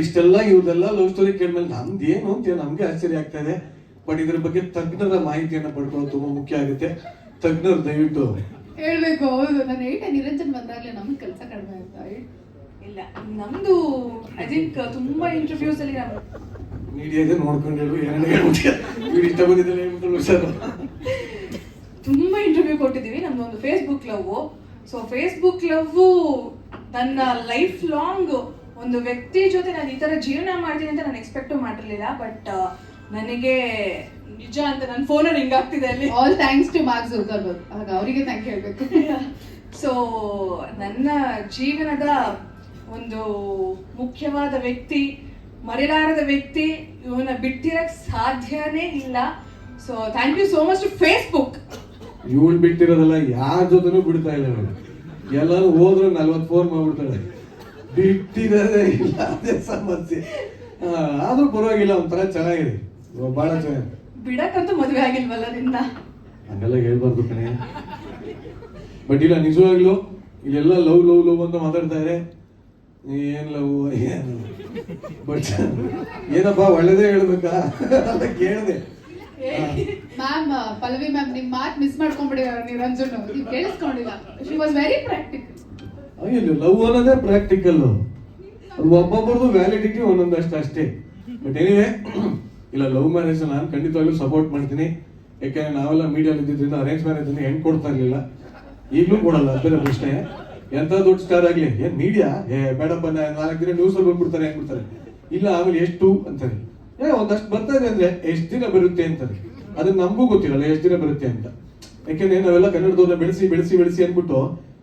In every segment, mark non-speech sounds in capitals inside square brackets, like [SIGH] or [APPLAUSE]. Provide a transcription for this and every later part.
ಇಷ್ಟೆಲ್ಲ ಇವ್ರದೆಲ್ಲ love story ಕೇಳಿದ್ಮೇಲೆ ನಮ್ದು ಏನು ಅಂತ ನಮ್ಗೆ ಆಶ್ಚರ್ಯ ಆಗ್ತಾ ಇದೆ. ಬಟ್ ಇದ್ರ ಬಗ್ಗೆ ತಜ್ಞರ ಮಾಹಿತಿಯನ್ನ ಪಡ್ಕೊಳ್ಳೋದು ತುಂಬಾ ಮುಖ್ಯ ಆಗುತ್ತೆ. ತಜ್ಞರು ದಯವಿಟ್ಟು. ಹೇಳ್ಬೇಕು ಹೌದು. ನಾನು ಏಟ ನಿರಂಜನ್ ಬಂದಾಗಲೇ ನಮ್ಗೆ ಕೆಲಸ ಕಡಿಮೆ ಆಯ್ತಾ. ಇಲ್ಲ ನಮ್ದು ಐ ಥಿಂಕ್ ತುಂಬಾ ಇಂಟರ್ವ್ಯೂಸ್ ಅಲ್ಲಿ ನಾನು ಮೀಡಿಯಾದ ನೋಡ್ಕೊಂಡು ಹೇಳು ಏನೇನು ಹೇಳ್ಬಿಟ್ಟು. ಇವ್ರು ಇಷ್ಟ ಬಂದಿದ್ದಲ್ಲ ಹೇಳ್ಬಿಟ್ಟು ಸರ್. ತುಂಬಾ ಇಂಟರ್ವ್ಯೂ ಕೊಟ್ಟಿದ್ದೀವಿ. ನಮ್ದು ಒಂದು Facebook love. So Facebook love ನನ್ನ ಲೈಫ್ ಲಾಂಗ್ ಒಂದು ವ್ಯಕ್ತಿ ಜೊತೆ ನಾನು ಈ ಥರ ಜೀವನ ಮಾಡ್ತೀನಿ ಅಂತ ನಾನು ಎಕ್ಸ್ಪೆಕ್ಟು ಮಾಡಿರಲಿಲ್ಲ ಬಟ್ ನನಗೆ ನಿಜ ಅಂತ ನನ್ನ ಫೋನಲ್ಲಿ ಹಿಂಗಾಗ್ತಿದೆ ಆಗ್ತಿದೆ ಅಲ್ಲಿ. All thanks to Mark Zuckerberg ಆಗ ಅವರಿಗೆ ಥ್ಯಾಂಕ್ ಹೇಳ್ಬೇಕು. [LAUGHS] ಸೊ ನನ್ನ ಜೀವನದ ಒಂದು ಮುಖ್ಯವಾದ ವ್ಯಕ್ತಿ ಮರೆಯಲಾರದ ವ್ಯಕ್ತಿ ಇವನ ಬಿಟ್ಟಿರಕ್ ಸಾಧ್ಯನೇ ಇಲ್ಲ. So thank you so much to Facebook ಇವಳು ಬಿಟ್ಟಿರೋದಲ್ಲ ಯಾರ ಜೊತೆನೂ ಬಿಡ್ತಾ ಇಲ್ಲ ಎಲ್ಲರೂ ಹೋದ್ರು ನಲ್ವತ್ತು ಫೋನ್ ಮಾಡ್ಬಿಡ್ತಾಳೆ ಬಿಟ್ಟಿರೋದೇ ಇಲ್ಲ ಅದೇ ಸಮಸ್ಯೆ ಆದ್ರೂ ಪರವಾಗಿಲ್ಲ ಒಂಥರ ಚೆನ್ನಾಗಿದೆ. ಬಹಳ ಚೆನ್ನಾಗಿದೆ. ಬಿಡಕ್ಕಂತೂ ಮದುವೆ ಆಗಿಲ್ವಲ್ಲ ನಿನ್ನ? ಹಂಗೆಲ್ಲ ಹೇಳ್ಬಾರ್ದು ಕಣೆ. ಬಟ್ ಇಲ್ಲ ನಿಜವಾಗ್ಲು ಇಲ್ಲೆಲ್ಲ ಲವ್ ಲವ್ ಲವ್ ಅಂತ ಮಾತಾಡ್ತಾರೆ ಏನ್ ಲವ್ ಏನು ಬಟ್ ಏನಪ್ಪಾ ಒಳ್ಳೇದೇ ಹೇಳ್ಬೇಕಾ? ಅಂತ ಕೇಳಿದೆ. ಮ್ಯಾಮ್ ಪಲ್ಲವಿ ಮ್ಯಾಮ್ ನಿಮ್ ಮಾತ್ ಮಿಸ್ ಮಾಡ್ಕೊಂಡ್ಬಿಡಿ ನಿರಂಜನ್ ಕೇಳಿಸ್ಕೊಂಡಿಲ್ಲ. ಶಿ ವಾಸ್ ವೆರಿ ಪ್ರಾಕ್ಟಿಕಲ್ ಅಯ್ಯೋ ಲವ್ ಅನ್ನೋದೇ ಪ್ರಾಕ್ಟಿಕಲ್ ಅದು ಒಬ್ಬೊಬ್ಬರದು ವ್ಯಾಲಿಡಿಟಿ ಒಂದೊಂದಷ್ಟು ಅಷ್ಟೇ. ಬಟ್ ಏನಿವೆ [CLEARS THROAT] ಇಲ್ಲ ಲವ್ ಮ್ಯಾರೇಜ್ ನಾನು ಖಂಡಿತವಾಗ್ಲೂ ಸಪೋರ್ಟ್ ಮಾಡ್ತೀನಿ. ಯಾಕೆಂದ್ರೆ ನಾವೆಲ್ಲ ಮೀಡಿಯಲ್ಲಿ ಇದ್ದಿದ್ರಿಂದ ಅರೇಂಜ್ ಮ್ಯಾರೇಜ್ ಹೆಣ್ಣು ಕೊಡ್ತಾ ಇರ್ಲಿಲ್ಲ. ಈಗಲೂ ಕೊಡಲ್ಲ ಬೇರೆ ಪ್ರಶ್ನೆ. ಎಂತ ದೊಡ್ಡ ಸ್ಟಾರ್ ಆಗ್ಲಿ? ಏನ್ ಮೀಡಿಯಾ ಏ, ಬೇಡಪ್ಪ ಬನ್ನ ನಾಲ್ಕು ದಿನ ನ್ಯೂಸ್ ಅಲ್ಲಿ ಬಂದ್ಬಿಡ್ತಾರೆ ಹೆಂಗ್ ಬಿಡ್ತಾರೆ? ಇಲ್ಲ, ಆಮೇಲೆ ಎಷ್ಟು ಅಂತಾರೆ. ಏ, ಒಂದಷ್ಟು ಬರ್ತಾ ಇದೆ ಅಂದ್ರೆ ಎಷ್ಟು ದಿನ ಬರುತ್ತೆ ಅಂತಾರೆ. ಅದನ್ನ ನಮಗೂ ಗೊತ್ತಿರಲ್ಲ, ಎಷ್ಟು ದಿನ ಬರುತ್ತೆ ಅಂತ. ಯಾಕೆಂದ್ರೆ ನಾವೆಲ್ಲ ಕನ್ನಡದವ್ರನ್ನ ಬೆಳೆಸಿ ಬೆಳೆಸಿ ಬೆಳೆಸಿ ಅನ್ಬಿಟ್ಟು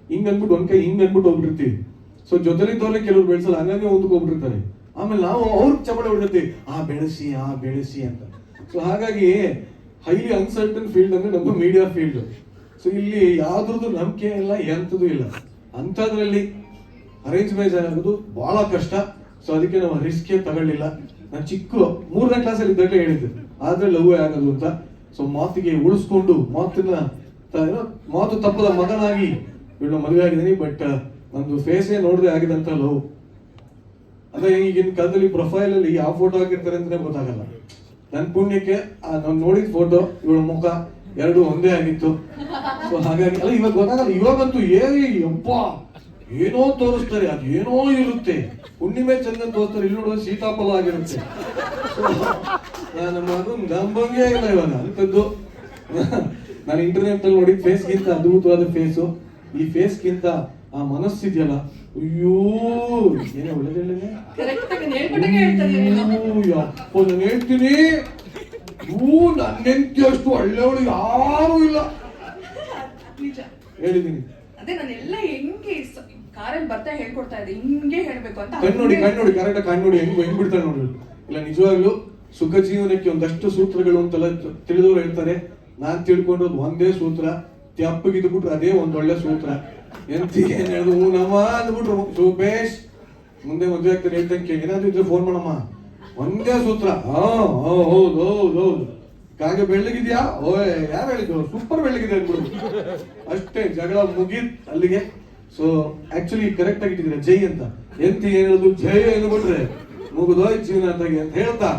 ಹಿಂಗ್ ಅನ್ಬಿಟ್ಟು ಒಂದ್ ಕೈ ಹಿಂಗ್ ಅನ್ಬಿಟ್ಟು ಹೋಗ್ಬಿಡ್ತೀವಿ ಸೊ ಜೊತೆಲಿದ್ದವ್ರೆ ಕೆಲವ್ರು ಬೆಳೆಸಲ್ಲ ಹಂಗಾಗಿ ಒಂದಕ್ಕೆ ಹೋಗ್ಬಿಟ್ಟಿರ್ತಾರೆ. ಆಮೇಲೆ ನಾವು ಅವ್ರಿಗೆ ಚಪಡೆ ಹೊಡಿರ್ತೀವಿ ಆ, ಬೆಳೆಸಿ ಆ, ಬೆಳೆಸಿ ಅಂತ. ಸೊ ಹಾಗಾಗಿ ಹೈಲಿ ಅನ್ಸರ್ಟನ್ ಫೀಲ್ಡ್ ಅಂದ್ರೆ ನಮ್ಮ ಮೀಡಿಯಾ ಫೀಲ್ಡ್ ಸೊ ಇಲ್ಲಿ ಯಾವ್ದ್ರದ್ದು ನಂಬಿಕೆ ಇಲ್ಲ, ಎಂಥದ್ದು ಇಲ್ಲ. ಅಂಥದ್ರಲ್ಲಿ ಅರೇಂಜ್ ಮ್ಯಾರೇಜ್ ಆಗೋದು ಬಹಳ ಕಷ್ಟ. ಸೊ ಅದಕ್ಕೆ ನಾವು ರಿಸ್ಕೇ ತಗೊಳ್ಳಿಲ್ಲ. ನಾನು ಚಿಕ್ಕ ಮೂರನೇ ಕ್ಲಾಸಲ್ಲಿ ಇದ್ದಾಗಲೇ ಹೇಳಿದ್ದೆ, ಆದ್ರೆ ಲವ್ ಆಗೋದು ಅಂತ. ಸೊ ಮಾತಿಗೆ ಉಳಿಸ್ಕೊಂಡು ಮಾತನ್ನ ತ- ಮಾತು ತಪ್ಪದ ಮಗನಾಗಿ ಇವಳು ಮದುವೆ ಆಗಿದ್ದೀನಿ ಬಟ್ ನಂದು ಫೇಸೇ ನೋಡಿದ್ರೆ ಆಗಿದಂತ ಲವ್ ಅದೇ ಈಗಿನ ಕಾಲದಲ್ಲಿ ಪ್ರೊಫೈಲ್ ಅಲ್ಲಿ ಯಾವ ಫೋಟೋ ಹಾಕಿರ್ತಾರೆ ಅಂತಾನೆ ಗೊತ್ತಾಗಲ್ಲ. ನನ್ನ ಪುಣ್ಯಕ್ಕೆ ನಾನು ನೋಡಿದ ಫೋಟೋ ಇವಳ ಮುಖ ಎರಡು ಒಂದೇ ಆಗಿತ್ತು. ಸೊ ಹಾಗಾಗಿ, ಅಲ್ಲ, ಇವಾಗ ಗೊತ್ತಾಗಲ್ಲ, ಇವಾಗಂತೂ ಏ ಅಪ್ಪ ಏನೋ ತೋರಿಸ್ತಾರೆ ಅದು ಏನೋ ಇರುತ್ತೆ. ಹುಣ್ಣಿಮೆ ಚಂದ ತೋರಿಸ್ತಾರೆ, ಇಲ್ಲಿ ನೋಡುವ ಸೀತಾಫಲ ಆಗಿರುತ್ತೆ. ನಾನು ನನ್ನ ಮಗು ನಂಬಂಗೆ ಇಲ್ಲ ಇವಾಗ ಅಂತದ್ದು ನಾನು ಇಂಟರ್ನೆಟ್ ಅಲ್ಲಿ ನೋಡಿದ ಫೇಸ್ ಗಿಂತ ಅದ್ಭುತವಾದ ಫೇಸು ಈ ಫೇಸ್ ಗಿಂತ ಆ ಮನಸ್ಸಿದೆಯಲ್ಲ ಅಯ್ಯೋ ಏನೇ ಒಳ್ಳೇದೇ ಕರೆಕ್ಟ್ ಆಗಿ ಹೇಳ್ಬಿಟ್ಟಂಗೆ ಹೇಳ್ತಾ ಇದೀನಿ ನೀನು. ಹೇಳ್ತೀನಿ. ನನ್ನೆಂತಿ ಅಷ್ಟು ಒಳ್ಳೆಯವಳು ಯಾರು ಇಲ್ಲ. ನಿಜ. ಹೇಳಿದ್ದೀನಿ. ಅದೇ ನಾನೆಲ್ಲ ಹೆಂಗೆ ಕಾರಲ್ಲಿ ಬರ್ತಾ ಹೇಳ್ಕೊಡ್ತಾ ಇದ್ದೆ ಹಿಂಗೆ ಹೇಳ್ಬೇಕು ಅಂತ ಕಣ್ಣು ನೋಡಿ ಕಣ್ಣು ನೋಡಿ ಕರೆಕ್ಟ್ ಕಣ್ಣು ನೋಡಿ ಹೆಂಗ್ ಹೆಂಗ್ ಬಿಡ್ತಾರೆ ನೋಡಿ. ಇಲ್ಲ ನಿಜವಾಗ್ಲೂ ಸುಖ ಜೀವನಕ್ಕೆ ಒಂದಷ್ಟು ಸೂತ್ರಗಳು ಅಂತೆಲ್ಲ ತಿಳಿದವರು ಹೇಳ್ತಾರೆ. ನಾನ್ ತಿಳ್ಕೊಂಡಿರೋದು ಒಂದೇ ಸೂತ್ರ. ತೆಪ್ಪಗಿದ್ದು ಬಿಟ್ರೆ ಅದೇ ಒಂದ್ ಒಳ್ಳೆ ಸೂತ್ರ. ಎಂತ ಏನ್ ಹೇಳುದು? ಹ್ಞೂ, ನಮ್ಮ ಅಂದ್ಬಿಟ್ರು ಸುಬೇಶ್ ಮುಂದೆ ಮದುವೆ ಆಗ್ತಾರೆ ಹೇಳ್ತಂಗೆ ಏನಾದ್ರು ಇದ್ರೆ ಫೋನ್ ಮಾಡಮ್ಮ. ಒಂದೇ ಸೂತ್ರ. ಹಾ ಹೌದು ಹೌದು ಹೌದು. ಕಾಗೆ ಬೆಳ್ಳಗಿದ್ಯಾ? ಓ ಯಾರು ಹೇಳಿದ್ರು ಸೂಪರ್ ಬೆಳ್ಳಗಿದೆ ಅಂದ್ಬಿಡು. ಅಷ್ಟೇ, ಜಗಳ ಮುಗೀತ್ ಅಲ್ಲಿಗೆ. ಸೊ ಆಕ್ಚುಲಿ ಕರೆಕ್ಟ್ ಆಗಿಟ್ಟಿದ್ರೆ ಜೈ ಅಂತ. ಎಂತ ಹೇಳುದು? ಜೈ ಅಂದ್ಬಿಟ್ರೆ ಮುಗಿದೋಯ್ ಜೀವನ ಅಂತ ಹೇಳ್ತಾ.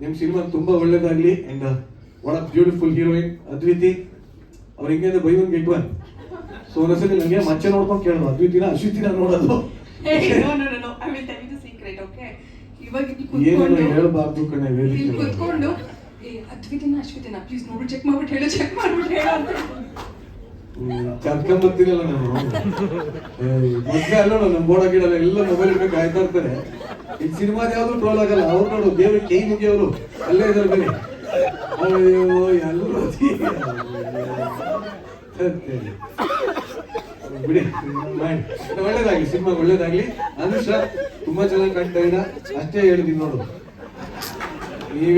ನಿಮ್ ಸಿನಿಮಾ ತುಂಬಾ ಒಳ್ಳೇದಾಗ್ಲಿ. ಅಂಡ್ ಒಳ ಬ್ಯೂಟಿಫುಲ್ ಹೀರೋಯಿನ್ ಅದ್ವಿತಿ. ಅವ್ರ ಹಿಂಗೆ buy one get one. So ಒಂದ್ಸಲಿ ನಂಗೆ ಮಚ್ಚೆ ನೋಡ್ಕೊಂಡು ಕೇಳೋದು ಅದ್ವಿತೀನ ಅಶ್ವಿತೀನ ನೋಡೋದು. ಏನೇನೋ ಹೇಳ್ಬಾರ್ದು ಕಣೆ ವೇದಿಕೆ ಕೂತ್ಕೊಂಡು ಏ ಅದ್ವಿತಿನ ಅಶ್ವಿತಿನ ಪ್ಲೀಸ್ ನೋಡ್ಬಿಟ್ಟು ಚೆಕ್ ಮಾಡ್ಬಿಟ್ಟು ಹೇಳು ಚೆಕ್ ಮಾಡ್ಬಿಟ್ಟು ಹೇಳು ಅಂತ. ನಾನು. ಅಲ್ಲ ನಮ್ಮ ಬೋಡ ಎಲ್ಲ ಮೊಬೈಲ್ ಇಡ್ಬೇಕು ಕಾಯ್ತಾ ಇರ್ತಾರೆ. ಈ ಸಿನಿಮಾದ ಯಾವ್ದು ಟ್ರೋಲ್ ಆಗಲ್ಲ ಅವ್ರು ನೋಡು ದೇವ್ರ ಕೈ ಮುಗಿಯವರು ಅಲ್ಲೇ ಇದಾರೆ ಬೇರೆ. ಅಯ್ಯೋ ಎಲ್ಲರೂ ಬಿಡಿ ಮಾಡಿ ಒಳ್ಳೇದಾಗ್ಲಿ ಸಿನಿಮಾ ಒಳ್ಳೇದಾಗ್ಲಿ. ಅನುಷ ತುಂಬಾ ಚೆನ್ನಾಗಿ ಕಾಣ್ತಾ ಇಡ ಅಷ್ಟೇ ಹೇಳಿದೀನಿ ನೋಡು. ನೀವೇ